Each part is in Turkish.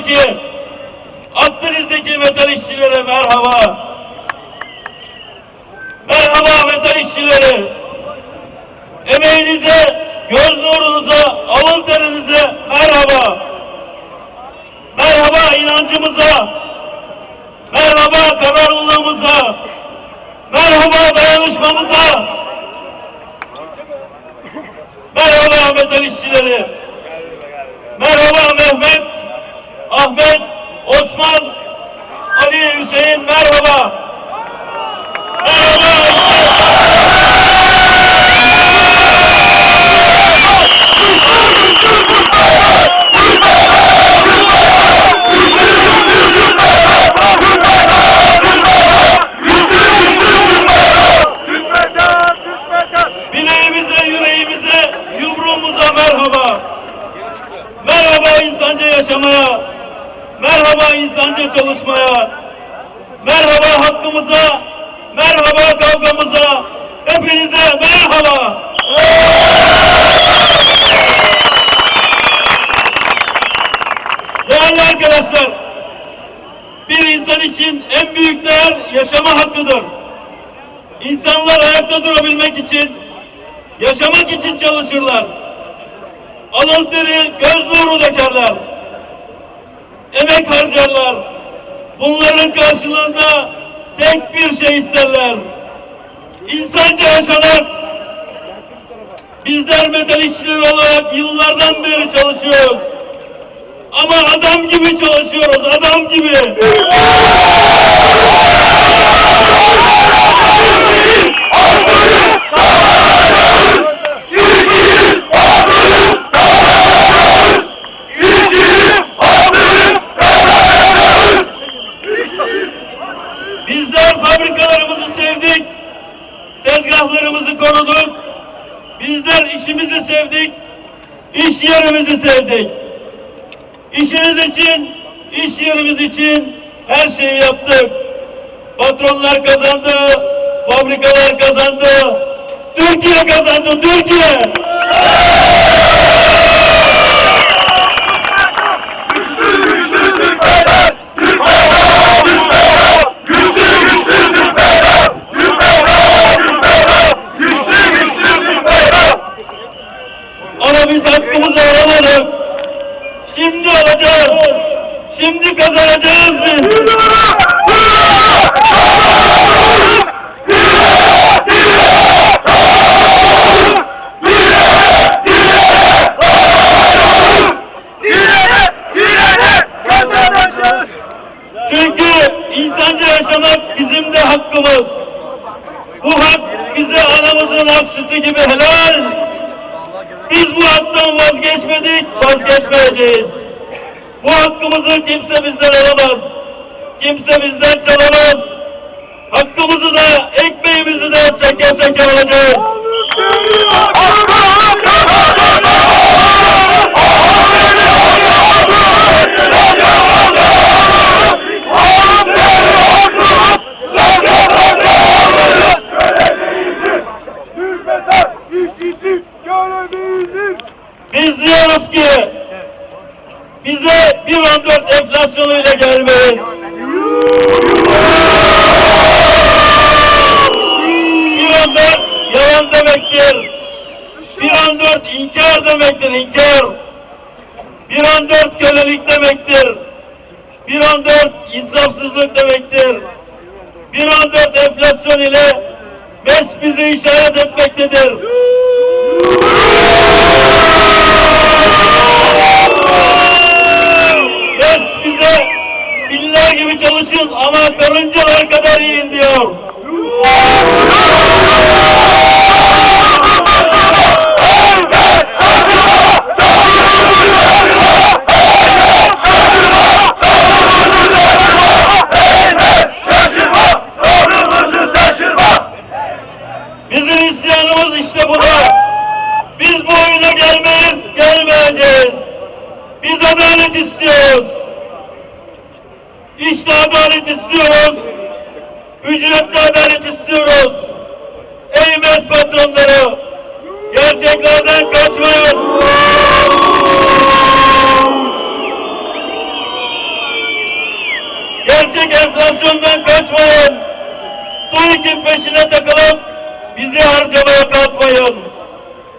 Anadolu'daki, Akdeniz'deki metal işçilere merhaba. Merhaba metal işçileri. Emeğinize, göz nurunuza, alın terinize merhaba. Merhaba inancımıza, merhaba kararlılığımıza, merhaba dayanışmamıza, merhaba metal işçileri, merhaba Mehmet, Ahmet, Osman, Ali, Hüseyin merhaba. Merhaba. Bileğimize, yüreğimize, yumruğumuza merhaba. Merhaba insanca yaşamaya. Merhaba insanca çalışmaya. Merhaba hakkımıza. Merhaba kavgamıza. Hepinize merhaba. Değerli arkadaşlar, bir insan için en büyük değer yaşama hakkıdır. İnsanlar ayakta durabilmek için, yaşamak için çalışırlar. Alın göz nuru dökerler. Emek harcarlar. Bunların karşılığında tek bir şey isterler. İnsanca yaşamak. Bizler metal işçileri olarak yıllardan beri çalışıyoruz. Ama adam gibi çalışıyoruz, adam gibi. Bizler fabrikalarımızı sevdik, tezgahlarımızı koruduk. Bizler işimizi sevdik, iş yerimizi sevdik. İşiniz için, iş yerimiz için her şeyi yaptık. Patronlar kazandı, fabrikalar kazandı, Türkiye kazandı, Türkiye! Ama biz hakkımızı alamadık. Şimdi alacağız. Şimdi kazanacağız biz. Çünkü insanca yaşamak bizim de hakkımız. Bu hak bize anamızın hak sütü gibi helal. Biz bu haktan vazgeçmedik, vazgeçmeyeceğiz. Bu hakkımızı kimse bizden alamaz. Kimse bizden çalamaz. Hakkımızı da, ekmeğimizi de çeke çeke alacağız. Diyoruz ki bize 1.14 enflasyonuyla gelmeyin. 1.14 yalan demektir. 1.14 inkar demektir, inkar. 1.14 kölelik demektir. 1.14 insafsızlık demektir. 1.14 enflasyon ile MES bizi işaret etmektedir. Biller gibi çalışın ama karıncalar kadar yiyin diyor. Bizim isyanımız işte bu da. Biz bu oyuna gelmeyiz, gelmeyeceğiz. Biz adalet istiyoruz. İşte adalet istiyoruz. Ücretli adalet istiyoruz. Ey mes patronları, gerçeklerden kaçmayın. Gerçek enflasyondan kaçmayın. TÜİK'in peşine takılıp bizi harcamaya kalkmayın.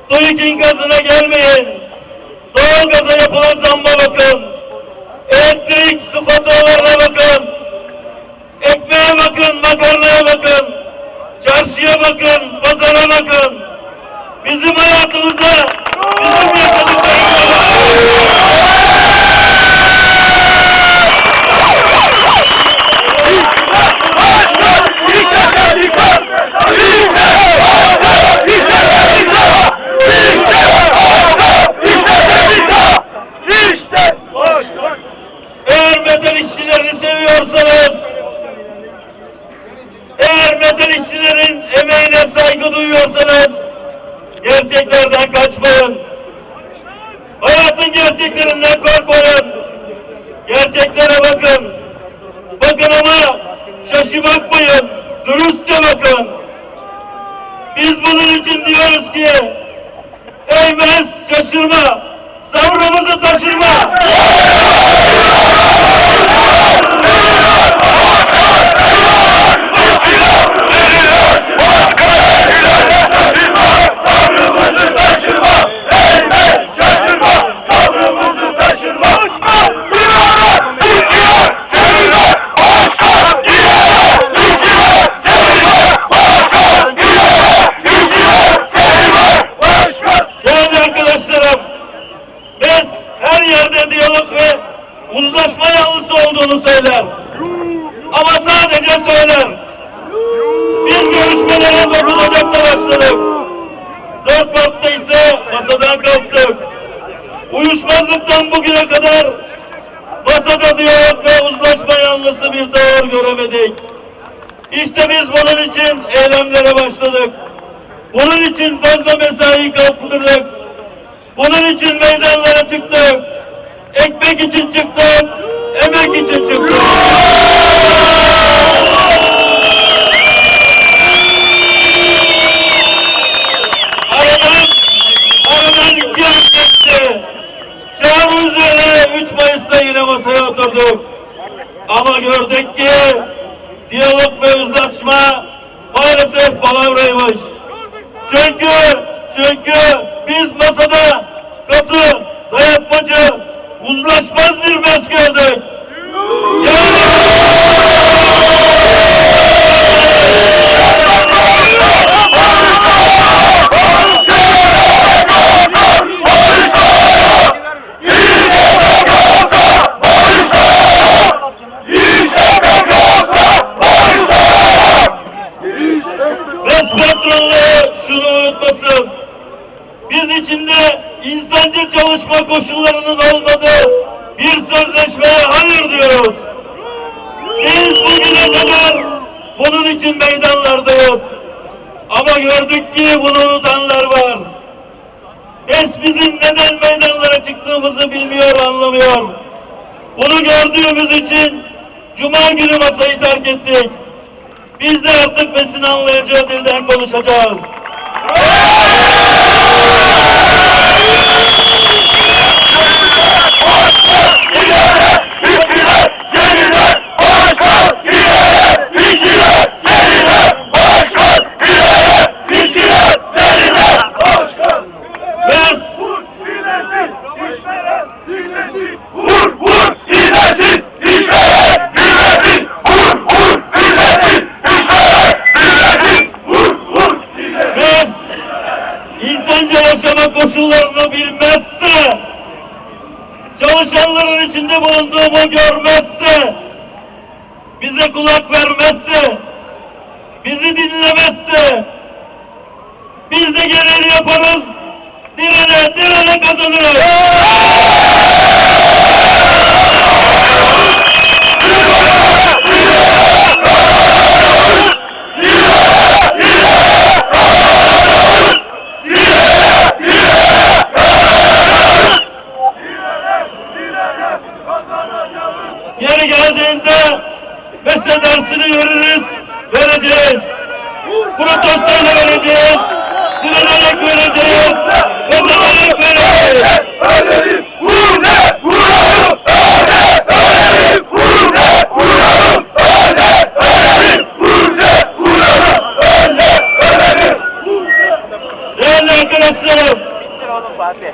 TÜİK'in gazına gelmeyin. Doğal gaza yapılan zamma bakın. Bizim hayatımıza, gerçeklerden kaçmayın. Hayatın gerçeklerinden korkmayın. Gerçeklere bakın. Bakın ama şaşı bakmayın. Dürüstçe bakın. Biz bunun için diyoruz ki, Eymez şaşırma, Bunun için meydanlara çıktık. Ekmek için Bunu gördüğümüz için Cuma günü masayı terk ettik. Biz de artık ve Sinan'la Ece dilden konuşacağız. Geriler, geriler, geriler, başkan! bilmezdi. Çalışanların içinde bulunduğumu görmezdi. Bize kulak vermezdi. Bizi dinlemezdi. Biz de gereğini yaparız. Direne direne kazanırız. Yeri geldiğinde mesle dersini veririz, vereceğiz. Protestoyla vereceğiz, direnerek vereceğiz, kazanarak vereceğiz. Ölelim, vurne, vuralım, öle, ölelim, vurne, vuralım, öle, ölelim, vurne, vuralım, öle,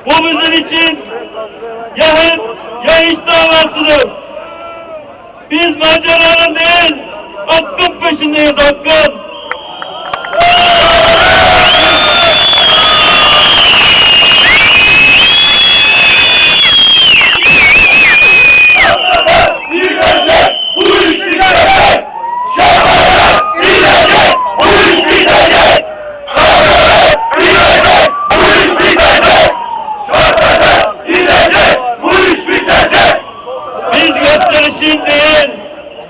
bu bizim için ya hep ya hiç davasıdır. Biz maceranın değil, hakkın peşindeyiz hakkın. Gidecek, bu iş gidecek. Şahane gidecek, bu iş gidecek. Şahane gidecek, bu iş bitecek. Şahane gidecek, bu iş bitecek. Biz gösterişin değil,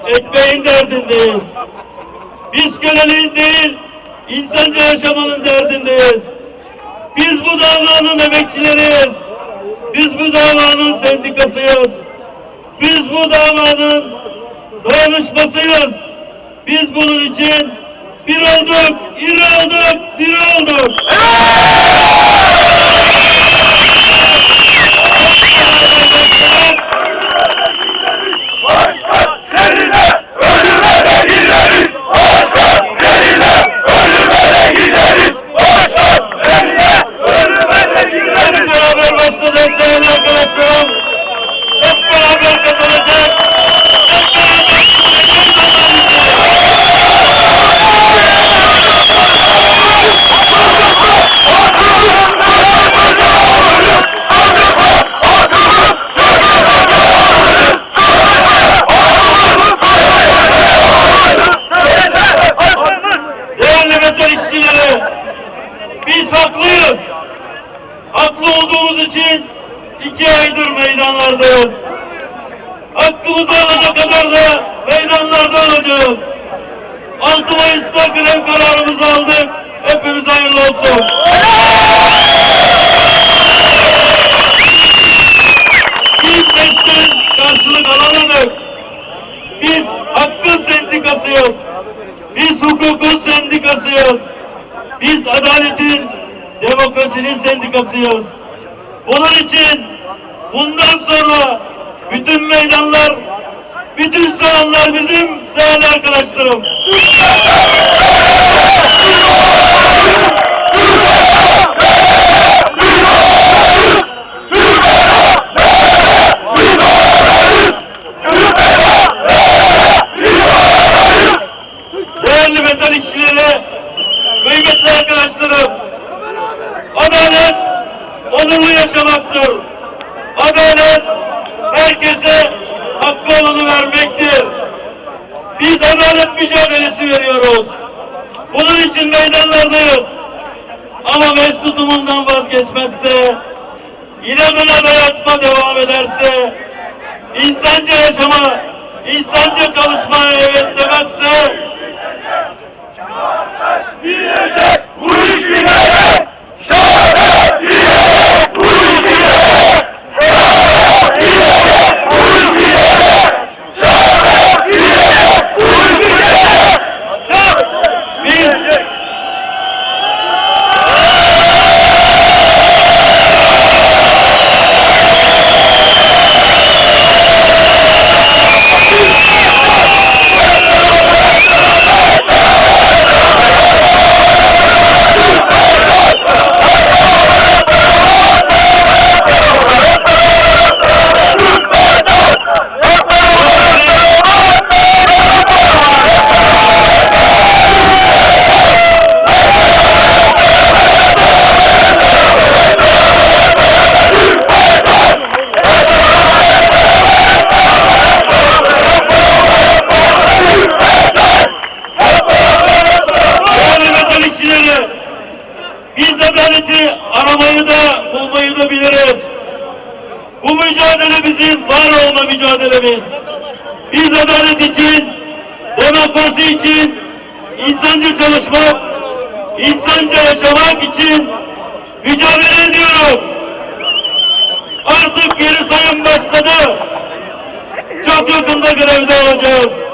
ekmeğin derdindeyiz. Biz köleliğin değil, insanca yaşamanın derdindeyiz. Biz bu davanın emekçileriyiz. Biz bu davanın sendikasıyız. Biz bu davanın dayanışmasıyız. Biz bunun için bir olduk, iri olduk, diri olduk. Hakkın sendikasıyız. Biz hukukun sendikasıyız. Biz adaletin, demokrasinin sendikasıyız. Bunun için bundan sonra bütün meydanlar, bütün salonlar bizim değerli arkadaşlarım. Kıymetli arkadaşlarım, adalet onurlu yaşamaktır. Adalet herkese hakkı olanı vermektir. Biz adalet mücadelesi veriyoruz. Bunun için meydanlardayız. Ama mesutumundan vazgeçmezse, inadına dayatma devam ederse, insanca yaşama, insanca çalışmaya evet police বিভাগ mücadelemiz. Biz adalet için, demokrasi için, insancı çalışmak, insanca yaşamak için mücadele ediyoruz. Artık geri sayım başladı. Çok yakında grevde olacağız.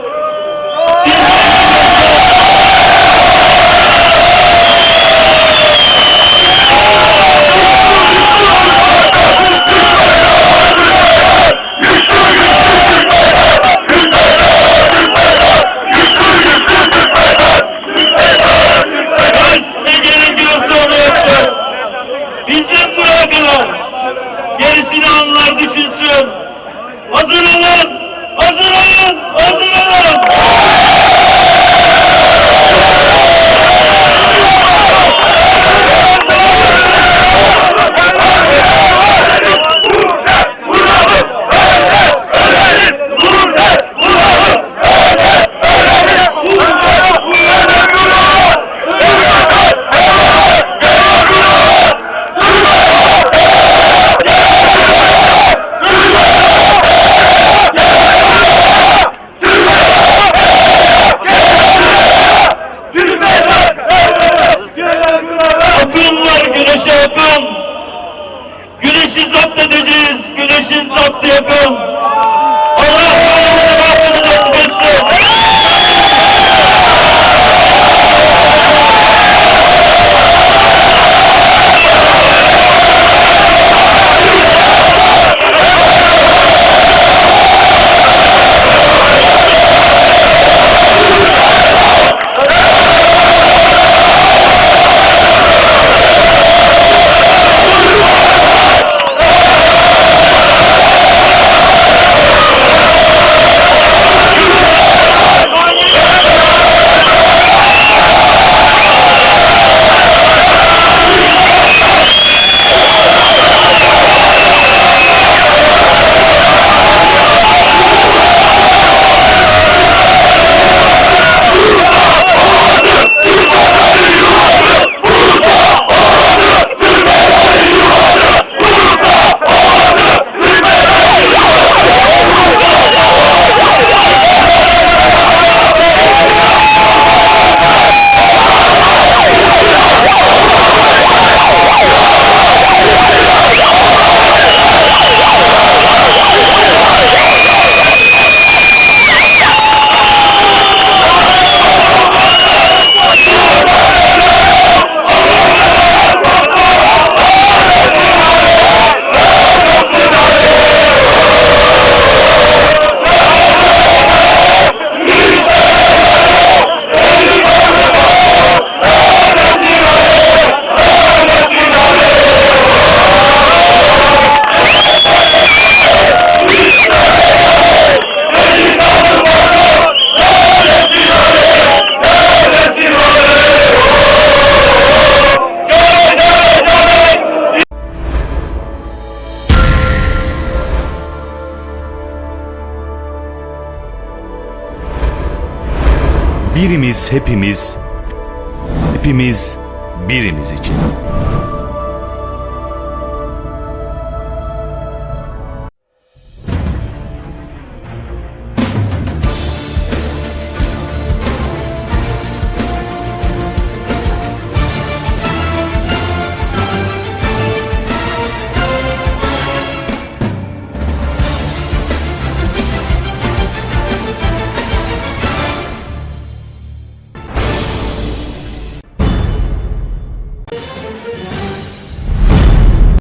Birimiz hepimiz, hepimiz birimiz için.